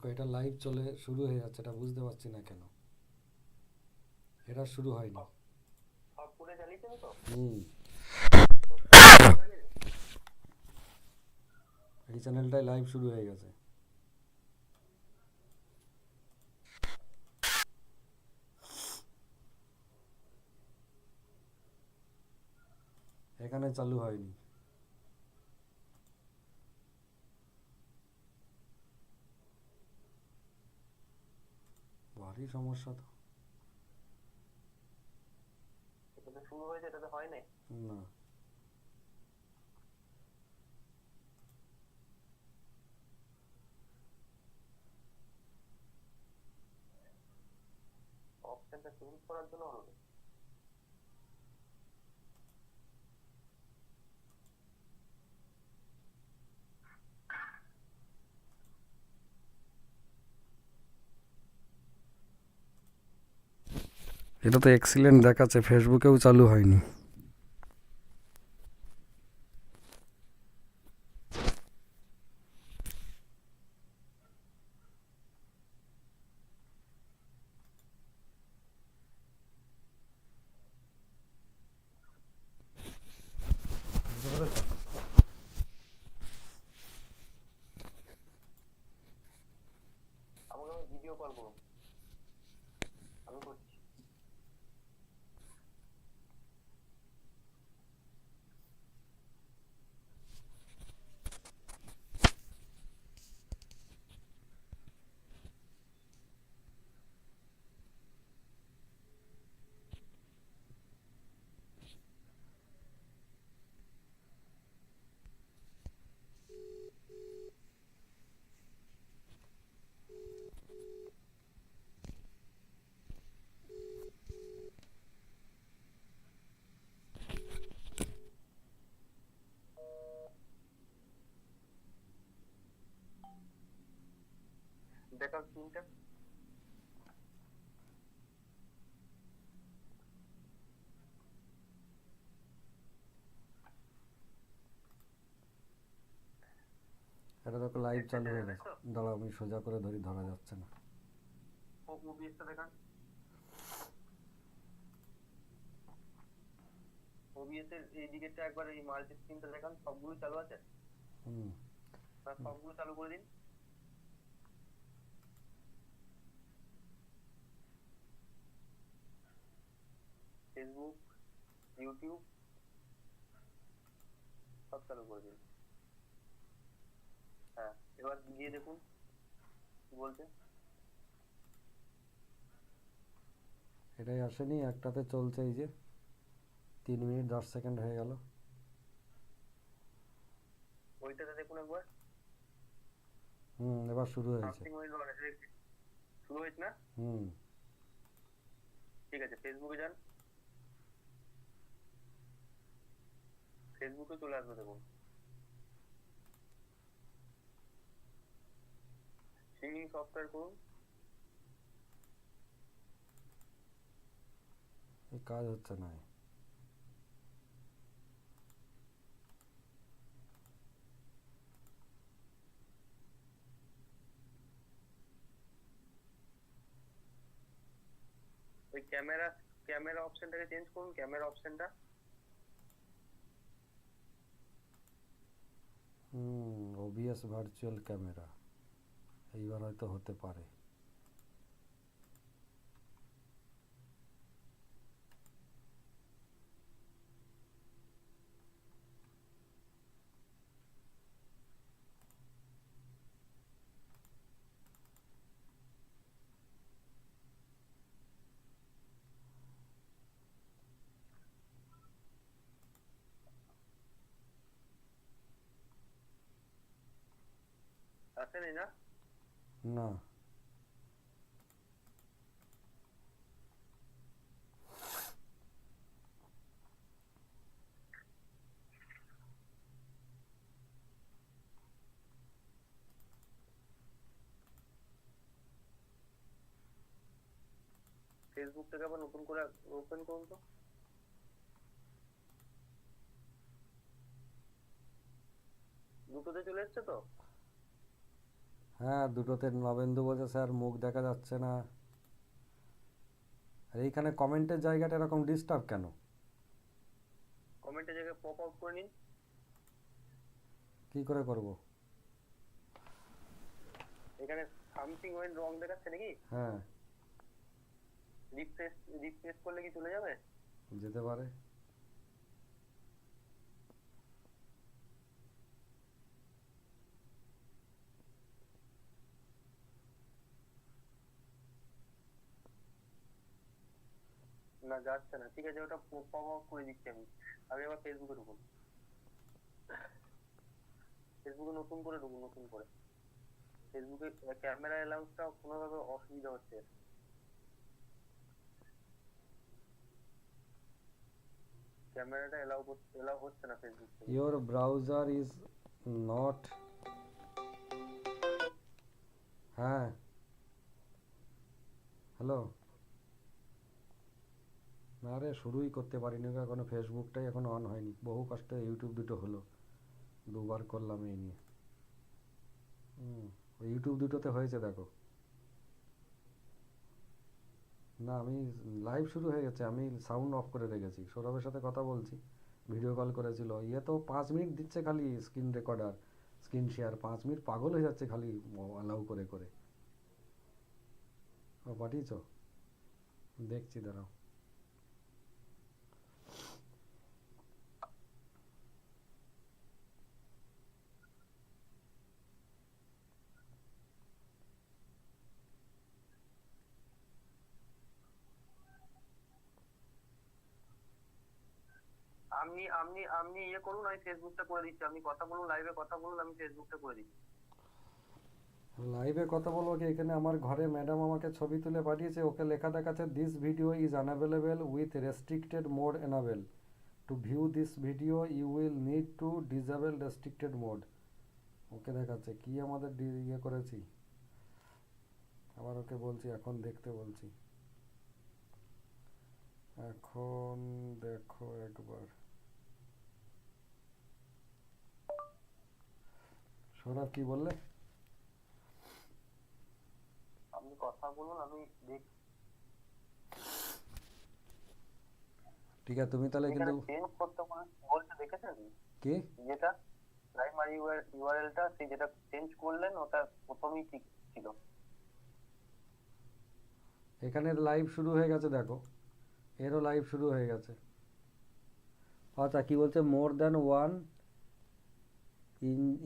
দেখো এটা লাইভ চলে শুরু হয়ে যাচ্ছে এটা বুঝতে পারছি না কেন। এটা শুরু হয়নি। হুম। এই চ্যানেলটায় লাইভ শুরু হয়ে গেছে। এখানে চালু হয়নি। ভারী সমস্যা তো। এটা তো শুরু হয়েছে এটা তো হয় নাই? না। অপশনটা চেঞ্জ করার জন্য হবে। এটা তো এক্সিলেন্ট দেখাচ্ছে ফেসবুকেও চালু হয়নি। আমি করছি। দেখাও তিনটা। এটা দেখো লাইভ চালু হয়ে গেছে। দাঁড়াও আমি সোজা করে ধরি ধরা যাচ্ছে না। ও ওবিএসটা দেখান। ওবিএস এর এই দিকেরটা একবার এই মাল্টি স্ক্রিনটা দেখান সবগুলো চালু আছে? হুম। সবগুলো চালু করে দিন। ফেসবুক ইউটিউব সব চালু করে দিন হ্যাঁ এবার গিয়ে দেখুন কি বলছে। এটাই আসেনি একটাতে চলছে এই যে তিন মিনিট দশ সেকেন্ড হয়ে গেল। ওইটাতে দেখুন একবার। হুম এবার শুরু হয়েছে। শুরু হয়েছে না? হুম। ঠিক আছে ফেসবুকে যান। ফেসবুকে চলে আসবে দেখুন। সিঙ্গিং সফটওয়্যার করুন। কাজ হচ্ছে না। ওই ক্যামেরা ক্যামেরা অপশনটাকে চেঞ্জ করুন ক্যামেরা অপশনটা হুম ওবিএস ভার্চুয়াল ক্যামেরা এইবার হয়তো হতে পারে। আসেনি না না ফেসবুকটাকে আবার নতুন করে ওপেন করুন তো দুটোতে চলে এসছে তো হ্যাঁ দুটোতে নবেন্দু বলছে স্যার। মুখ দেখা যাচ্ছে না। আর এইখানে কমেন্টের জায়গাটা এরকম ডিস্টার্ব কেন? কমেন্টের জায়গায় পপ আউট করে নিন। কি করে করব? এখানে সামথিং ওয়েন রং দেখাচ্ছে নাকি? হ্যাঁ। রিফ্রেশ রিফ্রেশ করলে কি চলে যাবে? যেতে পারে। না, যাচ্ছে না। ঠিক আছে, ওটা পপ আউট করে দিচ্ছি আমি। আমি আবার ফেসবুকে ঢুকুন ফেসবুকে নতুন করে ঢুকুন নতুন করে। ফেসবুকে ক্যামেরা অ্যালাউন্সটা কোনোভাবে অসুবিধা হচ্ছে। ক্যামেরাটা এলাও এলাও হচ্ছে না Facebook your browser is not হ্যাঁ। হ্যালো না রে, শুরুই করতে পারিনি এখনও ফেসবুকটাই এখনও অন হয়নি। বহু কষ্টে ইউটিউব দুটো হলো, দুবার করলাম এই নিয়ে। ইউটিউব দুটোতে হয়েছে, দেখো। না, আমি লাইভ শুরু হয়ে গেছে, আমি সাউন্ড অফ করে রেখেছি। সৌরভের সাথে কথা বলছি ভিডিও কল করেছিল। ইয়ে তো পাঁচ মিনিট দিচ্ছে খালি স্ক্রিন রেকর্ডার স্ক্রিন শেয়ার পাঁচ মিনিট পাগল হয়ে যাচ্ছে খালি অ্যালাউ করে করে। ও, পাঠিয়েছ? দেখছি, দাঁড়াও। আপনি আপনি আপনি ইয়ে করুন, আমি ফেসবুকটা করে দিচ্ছি। আপনি কথা বলুন লাইভে কথা বলুন, আমি ফেসবুকটা করে দিচ্ছি। লাইভে কথা বলব কি? এখানে আমার ঘরে ম্যাডাম আমাকে ছবি তুলে পাঠিয়েছে। ওকে লেখা দেখাচ্ছে this video is unavailable with restricted mode enable to view this video you will need to disable restricted mode okay দেখাচ্ছে, কি আমাদের ইয়ে করেছি? আবার ওকে বলছি, এখন দেখতে বলছি। এখন দেখো একবার। সৌরভ কি বললে? আপনি কথা বলুন আমি দেখ ঠিক আছে তুমি তাহলে কিন্তু চেঞ্জ করতে বলে বলছে দেখেছেন? কি? যেটা প্রাইমারি ইউআরএলটা সেই যেটা চেঞ্জ করলেন ওটা প্রথমেই ঠিক ছিল। এখানে লাইভ শুরু হয়ে গেছে দেখো। এরও লাইভ শুরু হয়ে গেছে। আচ্ছা কি বলছে? মোর দ্যান ওয়ান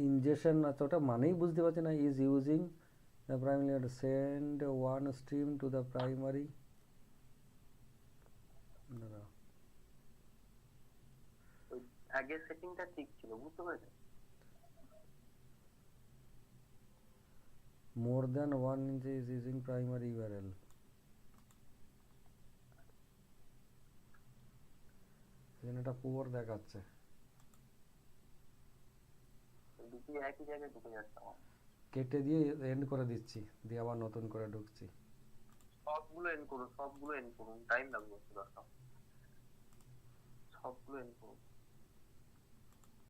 ইনজেকশন আচ্ছা ওটা মানেই বুঝতে পারছি না is using the primary send one stream to the primary আগের সেটিংটা ঠিক ছিল বুঝতে পেরেছেন? More than one inch is using primary URL এখানে এটা পুয়ার দেখাচ্ছে। দুটি একই জায়গায় ঢুকে যাচ্ছে কেটে দিয়ে এন্ড করে দিচ্ছি। দিয়ে আবার নতুন করে ঢুকছি। সবগুলো এন্ড করুন, সবগুলো এন্ড করুন। টাইম লাগবে, দরকার। সবগুলো এন করুন।